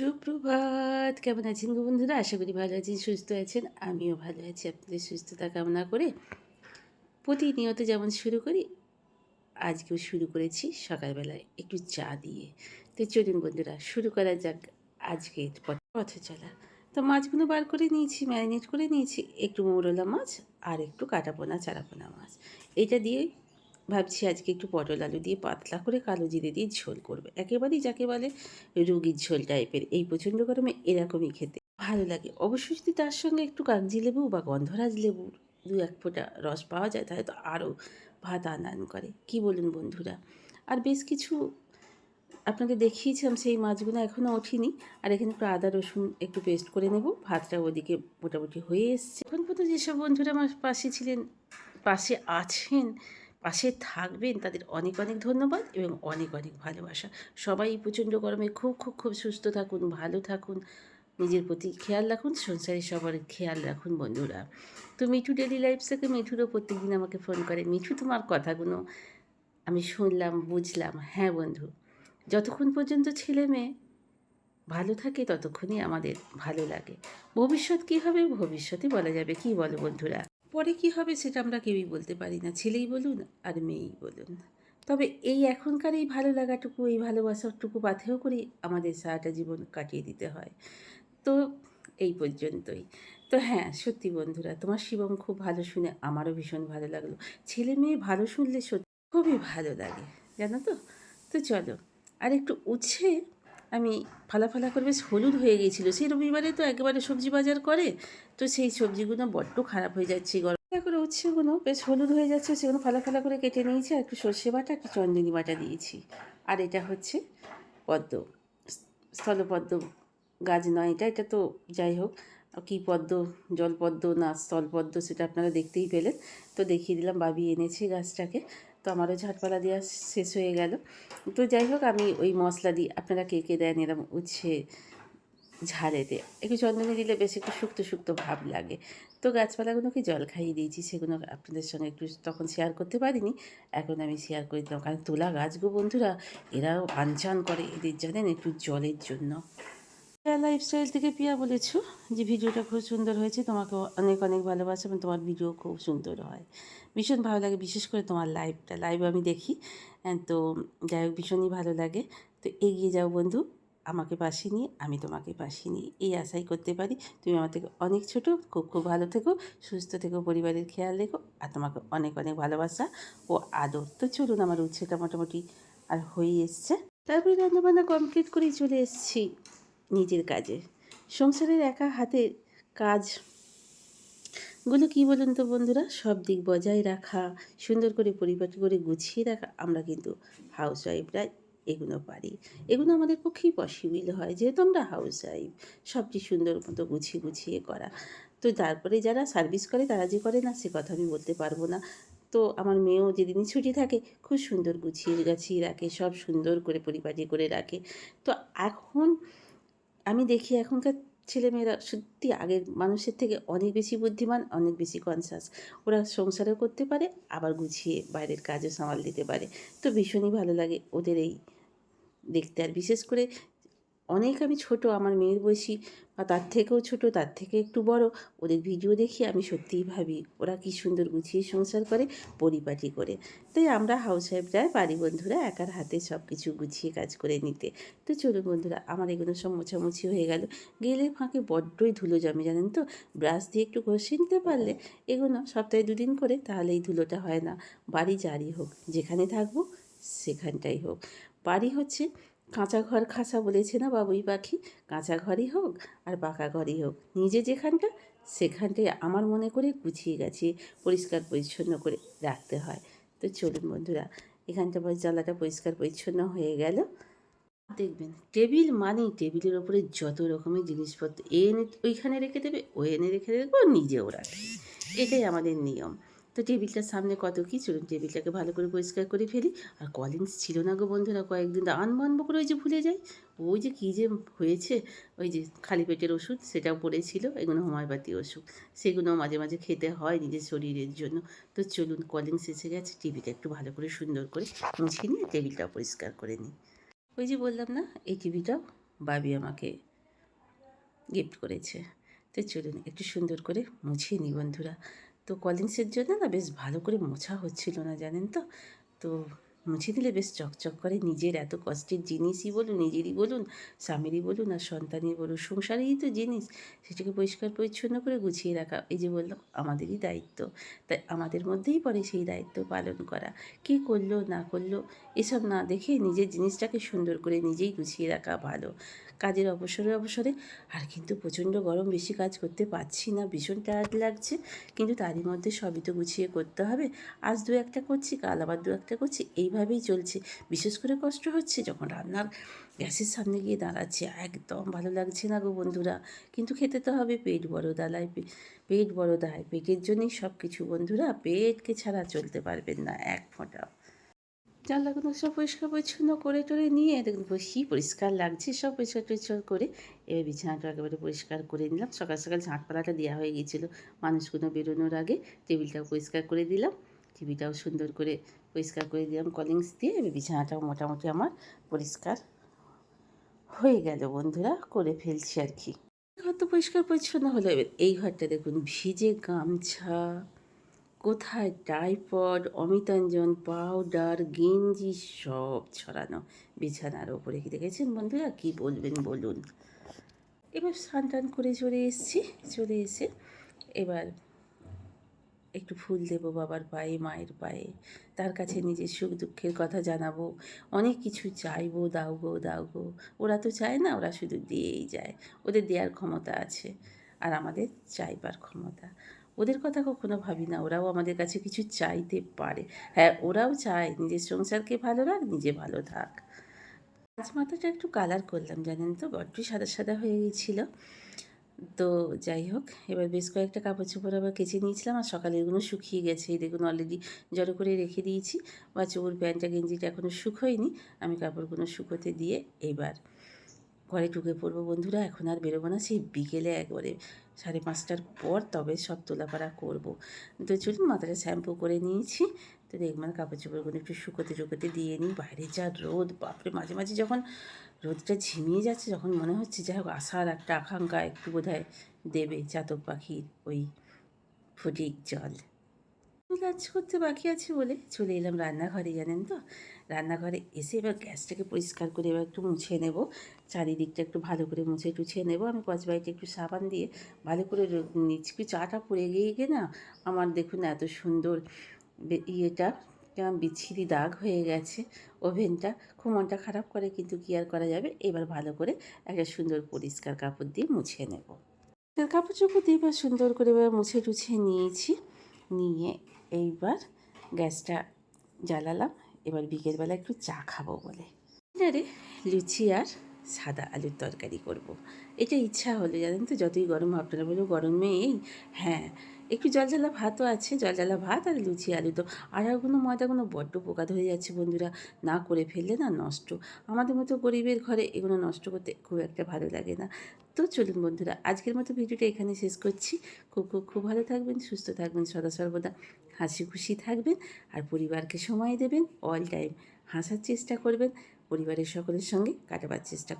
সুপ্রভাত। কেমন আছেন গো বন্ধুরা? আশা করি ভালো আছেন, সুস্থ আছেন। আমিও ভালো আছি। আপনাদের সুস্থতা কামনা করে প্রতিনিয়ত যেমন শুরু করি, আজকেও শুরু করেছি সকালবেলায় একটু চা দিয়ে। তো চলুন বন্ধুরা, শুরু করা যাক আজকে পথ- পথ চলা তো মাছগুলো বার করে নিয়েছি, ম্যারিনেট করে নিয়েছি। একটু মৌরলা মাছ আর একটু কাটাপোনা, চারাপোনা মাছ। এটা দিয়ে ভাবছি আজকে একটু পটল আলু দিয়ে পাতলা করে কালো জিরে দিয়ে ঝোল করবে। একেবারেই যাকে বলে রুগীর ঝোল টাইপের এই প্রচণ্ড গরমে এরকমই খেতে। ভালো লাগে। অবশ্যই যদি তার সঙ্গে একটু কাগজি লেবু বা গন্ধরাজ লেবুর দু এক ফোঁটা রস পাওয়া যায়, তাহলে তো আরও ভাত আনান করে। কি বলুন বন্ধুরা? আর বেশ কিছু আপনাকে দেখিয়েছিলাম, সেই মাছগুলো এখনও ওঠেনি। আর এখানে একটু আদা, রসুন একটু পেস্ট করে নেব। ভাতটা ওদিকে মোটামুটি হয়ে এসছে। এখন পর্যন্ত যেসব বন্ধুরা আমার পাশে ছিলেন, পাশে আছেন পাশে থাকবেন, তাদের অনেক অনেক ধন্যবাদ এবং অনেক অনেক ভালোবাসা। সবাই প্রচণ্ড গরমে খুব খুব খুব সুস্থ থাকুন, ভালো থাকুন। নিজের প্রতি খেয়াল রাখুন, সংসারে সবার খেয়াল রাখুন বন্ধুরা। তো মিঠু ডেলি লাইফ থেকে মিঠুরও প্রত্যেকদিন আমাকে ফোন করে, মিঠু, তোমার কথাগুলো আমি শুনলাম, বুঝলাম। হ্যাঁ বন্ধু, যতক্ষণ পর্যন্ত ছেলে মেয়ে ভালো থাকে ততক্ষণই আমাদের ভালো লাগে। ভবিষ্যৎ কী হবে? ভবিষ্যতে বলা যাবে। কি বলো বন্ধুরা? পরে কি হবে সেটা আমরা কেউই বলতে পারি না। ছেলেই বলুন আর মেয়েই বলুন। তবে এই এখনকার এই ভালো লাগাটুকু, এই ভালোবাসাটুকু পাথেও করে আমাদের সারাটা জীবন কাটিয়ে দিতে হয়। তো এই পর্যন্তই। তো হ্যাঁ সত্যি বন্ধুরা, তোমার শিবম খুব ভালো শুনে আমারও ভীষণ ভালো লাগল। ছেলে মেয়ে ভালো শুনলে সত্যি খুবই ভালো লাগে, জানো তো? তো চলো আর একটু উচ্ছে আমি ফালা ফালা করে বেশ হলুদ হয়ে গিয়েছিল। সেই রবিবারে তো একেবারে সবজি বাজার করে, তো সেই সবজিগুলো বড্ড খারাপ হয়ে যাচ্ছে। গরম করে উচ্ছেগুলো বেশ হলুদ হয়ে যাচ্ছে, সেগুলো ফালা ফালা করে কেটে নিয়েছি আর একটু সর্ষে বাটা, একটু চন্দনী বাটা দিয়েছি। আর এটা হচ্ছে পদ্ম, স্থলপদ্ম গাছ নয় এটা এটা তো যাই হোক, কী পদ্ম, জলপদ্ম না স্থলপদ্ম সেটা আপনারা দেখতেই পেলেন। তো দেখিয়ে দিলাম, বাবি এনেছে গাছটাকে। তো আমারও ঝাটপালা দেওয়া শেষ হয়ে গেল। তো যাই হোক, আমি ওই মশলা দিই আপনারা কে কে দেন এরম উচ্ছে ঝাড়েতে একটু চন্দনে দিলে বেশ একটু শুক্তো শুক্তো ভাব লাগে। তো গাছপালাগুলোকে জল খাইয়ে দিয়েছি সেগুলো আপনাদের সঙ্গে একটু তখন শেয়ার করতে পারিনি, এখন আমি শেয়ার করে দিলাম। কারণ তোলা গাছগো বন্ধুরা, এরাও আনচান করে, এদের জানেন একটু জলের জন্য। লাইফস্টাইল থেকে পিয়া বলেছ যে ভিডিওটা খুব সুন্দর হয়েছে তোমাকে অনেক অনেক ভালোবাসা এবং তোমার ভিডিও খুব সুন্দর হয়। ভীষণ ভালো লাগে, বিশেষ করে তোমার লাইভটা লাইভ আমি দেখি। তো যাই হোক, ভীষণই ভালো লাগে। তো এগিয়ে যাও বন্ধু, আমাকে পাশে নিয়ে, আমি তোমাকে পাশে নিয়ে। এই আশাই করতে পারি, তুমি আমার থেকে অনেক ছোট, খুব খুব ভালো থেকো, সুস্থ থেকো, পরিবারের খেয়াল রেখো, আর তোমাকে অনেক অনেক ভালোবাসা ও আদর। তো চলুন, আমার উচ্ছেটা মোটামুটি আর হয়ে এসছে। তারপরে রান্নাবান্না কমপ্লিট করেই চলে এসেছি। নিজের কাজে। সংসারের একা হাতের কাজগুলো কী বলুন তো বন্ধুরা? সব দিক বজায় রাখা, সুন্দর করে পরিপাটি করে গুছিয়ে রাখা, আমরা কিন্তু হাউস ওয়াইফরা এগুলো পারি। এগুলো আমাদের পক্ষেই পসিবল হয়, যেহেতু আমরা হাউস ওয়াইফ সবটি সুন্দর মতো গুছিয়ে গুছিয়ে করা। তো তারপরে যারা সার্ভিস করে, তারা যে করে না, সে কথা আমি বলতে পারব না। তো আমার মেয়েও যেদিনই ছুটি থাকে, খুব সুন্দর গুছিয়ে গাছিয়ে রাখে, সব সুন্দর করে পরিপাটি করে রাখে। তো এখন আমি দেখি এখনকার ছেলেমেয়েরা সত্যি আগের মানুষের থেকে অনেক বেশি বুদ্ধিমান, অনেক বেশি কনসাস ওরা সংসারও করতে পারে, আবার গুছিয়ে বাইরের কাজও সামাল দিতে পারে। তো ভীষণই ভালো লাগে ওদের এই দেখতে। আর বিশেষ করে অনেক আমি ছোট, আমার মেয়ের বয়সী বা তার থেকেও ছোট, তার থেকে একটু বড়, ওদের ভিডিও দেখি আমি সত্যিই ভাবি, ওরা কী সুন্দর গুছিয়ে সংসার করে, পরিপাটি করে। তাই আমরা হাউস ওয়াইফরা পারি বন্ধুরা একার হাতে সব কিছু গুছিয়ে কাজ করে নিতে। তো চলুন বন্ধুরা, আমার এগুলো সব মোছামুছি হয়ে গেল। গেলে ফাঁকে বড্ডই ধুলো জমে, জানেন তো? ব্রাশ দিয়ে একটু ঘষে নিতে পারলে এগুলো সপ্তাহে দুদিন করে, তাহলে এই ধুলোটা হয় না। বাড়ি যারই হোক, যেখানে থাকব, সেখানটাই হোক। বাড়ি হচ্ছে কাঁচা ঘর খাসা বলেছে না বাবুই পাখি? কাঁচা ঘরই হোক আর পাকা ঘরই হোক। নিজে যেখানটা, সেখানটাই আমার মনে করে গুছিয়ে গেছে পরিষ্কার পরিচ্ছন্ন করে রাখতে হয়। তো চলুন বন্ধুরা, এখানটা জ্বালাটা পরিষ্কার পরিচ্ছন্ন হয়ে গেল। দেখবেন, টেবিল মানেই টেবিলের ওপরে যত রকমের জিনিসপত্র, এ এনে ওইখানে রেখে দেবে, ও এনে রেখে দেবে, ও নিজেও রাখে এটাই আমাদের নিয়ম। তো টেবিলটার সামনে কত কী চলুন টেবিলটাকে ভালো করে পরিষ্কার করে ফেলি। আর কলিংস ছিল না গো বন্ধুরা, কয়েকদিন আনবনব করে ওই যে ভুলে যাই। ওই যে কী যে হয়েছে, ওই যে খালি পেটের ওষুধ, সেটাও পড়েছিল, এগুলো হোমিওপ্যাথি ওষুধ। সেগুলো মাঝে মাঝে খেতে হয় নিজের শরীরের জন্য। তো চলুন কলিংস এসে গেছে টিভিটা একটু ভালো করে সুন্দর করে মুছে নিয়ে টেবিলটাও পরিষ্কার করে নিই। ওই যে বললাম না, এই টিভিটাও বাবি আমাকে গিফট করেছে। তো চলুন একটু সুন্দর করে মুছিয়ে নিই বন্ধুরা। তো কলিংসের জন্য না বেশ ভালো করে মোছা হচ্ছিল না, জানেন তো? তো মুছে দিলে বেশ চকচক করে। নিজের এত কষ্টের জিনিসই বলুন, নিজেরই বলুন, স্বামীরই বলুন আর সন্তানই বলুন সংসারেই তো জিনিস। সেটাকে পরিষ্কার পরিচ্ছন্ন করে গুছিয়ে রাখা, এই যে বললাম, আমাদেরই দায়িত্ব। তাই আমাদের মধ্যেই পড়ে সেই দায়িত্ব পালন করা। কী করল, না করল এসব না দেখে নিজের জিনিসটাকে সুন্দর করে নিজেই গুছিয়ে রাখা ভালো। কাজের অবসরে অবসরে আর কিন্তু প্রচণ্ড গরম বেশি কাজ করতে পারছি না, ভীষণ টায়ার্ড লাগছে। কিন্তু তারই মধ্যে সবই তো গুছিয়ে করতে হবে। আজ দু একটা করছি, কাল আবার দু একটা করছি, এইভাবেই চলছে। বিশেষ করে কষ্ট হচ্ছে যখন রান্নার গ্যাসের সামনে গিয়ে দাঁড়াচ্ছে। একদম ভালো লাগছে না গো বন্ধুরা। কিন্তু খেতে তো হবে পেট বড় দালায় পেট বড় দায়। পেটের জন্যই সব কিছু বন্ধুরা। পেটকে ছাড়া চলতে পারবেন না, এক ফোঁটা জানলাগুলো সব পরিষ্কার পরিচ্ছন্ন করে টরে নিয়ে দেখুন বেশি পরিষ্কার লাগছে, সব পরিষ্কার টরিষ্কার করে এবার বিছানাটা একেবারে পরিষ্কার করে নিলাম। সকাল সকাল ঝাঁটপালাটা দেওয়া হয়ে গিয়েছিল। মানুষগুলো বেরোনোর আগে টেবিলটাও পরিষ্কার করে দিলাম। টিভিটাও সুন্দর করে পরিষ্কার করে দিলাম কলিংস দিয়ে এবার বিছানাটাও মোটামুটি আমার পরিষ্কার হয়ে গেল বন্ধুরা, করে ফেলছি আর কি। ঘর তো পরিষ্কার পরিচ্ছন্ন হলো। এবার এই ঘরটা দেখুন, ভিজে গামছা। কোথায় টাইফয়েড, অমিতাঞ্জন পাউডার, গেঞ্জি সব ছড়ানো বিছানার ওপরে কি দেখেছেন বন্ধুরা? কি বলবেন বলুন। এবার স্নান টান করে চলে এসেছি, চলে এসে এবার একটু ফুল দেবো বাবার পায়ে, মায়ের পায়ে। তার কাছে নিজের সুখ দুঃখের কথা জানাব। অনেক কিছু চাইব, দাও গো দাও গো। ওরা তো চায় না, ওরা শুধু দিয়েই যায়। ওদের দেওয়ার ক্ষমতা আছে আর আমাদের চাইবার ক্ষমতা। ওদের কথা কখনো ভাবি না। ওরাও আমাদের কাছে কিছু চাইতে পারে। হ্যাঁ ওরাও চায় নিজের সংসারকে ভালো রাখ, নিজে ভালো থাক। আজ মাথাটা একটু কালার করলাম, জানেন তো? বড্ডই সাদা সাদা হয়ে গিয়েছিল তো যাই হোক, এবার বেশ কয়েকটা কাপড় চোপড় আবার কেচে নিয়েছিলাম আর সকালে এগুলো শুকিয়ে গেছে। এই দেখুন অলরেডি জড়ো করে রেখে দিয়েছি। বা চোর প্যান্টটা, গেঞ্জিটা এখনও শুকোয়নি। আমি কাপড়গুলো শুকোতে দিয়ে এবার ঘরে ঢুকে পড়ব। বন্ধুরা, এখন আর বেরোবো না, সেই বিকেলে একবারে। সাড়ে পাঁচটার পর তবে সব তোলাপাড়া করব। তো চলুন মাথাটা শ্যাম্পু করে নিয়েছি। তো দেখবেন কাপড় চোপড়গুলো একটু শুকোতে শুকোতে দিয়ে নিই। বাইরে যা রোদ, বাপরে! মাঝে মাঝে যখন রোদটা ঝিমিয়ে যাচ্ছে যখন মনে হচ্ছে যাই হোক আশার একটা আকাঙ্ক্ষা একটু বোধহয় দেবে। চাতক পাখির ওই ফটিক জল। লাঞ্চ করতে বাকি আছে বলে? চলে এলাম রান্নাঘরে, জানেন তো? রান্নাঘরে এসে এবার গ্যাসটাকে পরিষ্কার করে এবার একটু মুছে নেব। চারিদিকটা একটু ভালো করে মুছে টুছে নেব। আমি কচবাইতে একটু সাবান দিয়ে ভালো করে র- নিচ্ছি কি চাটা পড়ে গিয়ে গিয়ে না আমার দেখুন এত সুন্দর ইয়েটা, কেমন বিচ্ছিরি দাগ হয়ে গেছে ওভেনটা। খুব মনটা খারাপ করে, কিন্তু কি আর করা যাবে? এবার ভালো করে একটা সুন্দর পরিষ্কার কাপড় দিয়ে মুছে নেব। কাপড় চোপড় দিয়ে এবার সুন্দর করে এবার মুছে টুছে নিয়েছি। নিয়ে এইবার গ্যাসটা জ্বালালাম। এবার বিকেলবেলা একটু চা খাব বলে। ডিনারে লুচি আর সাদা আলুর তরকারি করব। এটা ইচ্ছা হলো, জানেন তো? যতই গরম আপনারা বলব গরমে এই হ্যাঁ একটু জল জ্বালা ভাতও আছে, জল জ্বালা ভাত আর লুচি আলু। তো আড়াগুলো ময়দাগুলো বড্ড পোকা ধরে যাচ্ছে বন্ধুরা। না করে ফেললে না নষ্ট। আমাদের মতো গরিবের ঘরে এগুলো নষ্ট করতে খুব একটা ভালো লাগে না। তো চলুন বন্ধুরা, আজকের মতো ভিডিওটা এখানে শেষ করছি। খুব খুব খুব ভালো থাকবেন, সুস্থ থাকবেন, সদা সর্বদা হাসি খুশি থাকবেন আর পরিবারকে সময় দেবেন অল টাইম হাসার চেষ্টা করবেন, পরিবারের সকলের সঙ্গে কাটাবার চেষ্টা